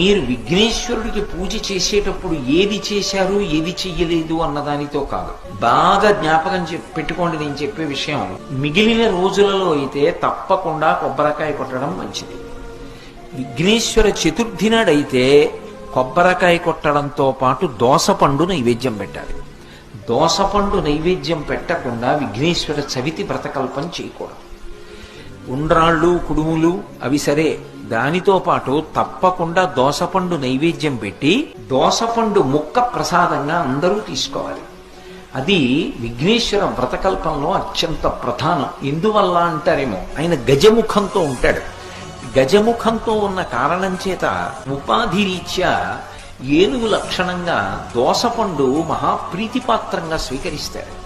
మీరు విఘ్నేశ్వరుడికి పూజ చేసేటప్పుడు ఏది చేశారు ఏది చెయ్యలేదు అన్నదానితో కాదు. బాగా జ్ఞాపకం పెట్టుకోండి నేను చెప్పే విషయం. మిగిలిన రోజులలో అయితే తప్పకుండా కొబ్బరికాయ కొట్టడం మంచిది. విఘ్నేశ్వర చతుర్థి నాడైతే కొబ్బరికాయ కొట్టడంతో పాటు దోసపండు నైవేద్యం పెట్టాలి. దోసపండు నైవేద్యం పెట్టకుండా విఘ్నేశ్వర చవితి వ్రతకల్పం చేయకూడదు. ఉండ్రాళ్ళు కుడుములు అవి సరే. దానితో పాటు తప్పకుండా దోసపండు నైవేద్యం పెట్టి దోసపండు ముక్క ప్రసాదంగా అందరూ తీసుకోవాలి. అది విఘ్నేశ్వర వ్రతకల్పంలో అత్యంత ప్రధానం. ఎందువల్ల అంటారేమో ఆయన గజముఖంతో ఉంటాడు. గజముఖంతో ఉన్న కారణం చేత ఉపాధి రీత్యా ఏనుగు లక్షణంగా దోసపండు మహాప్రీతిపాత్రంగా స్వీకరిస్తాడు.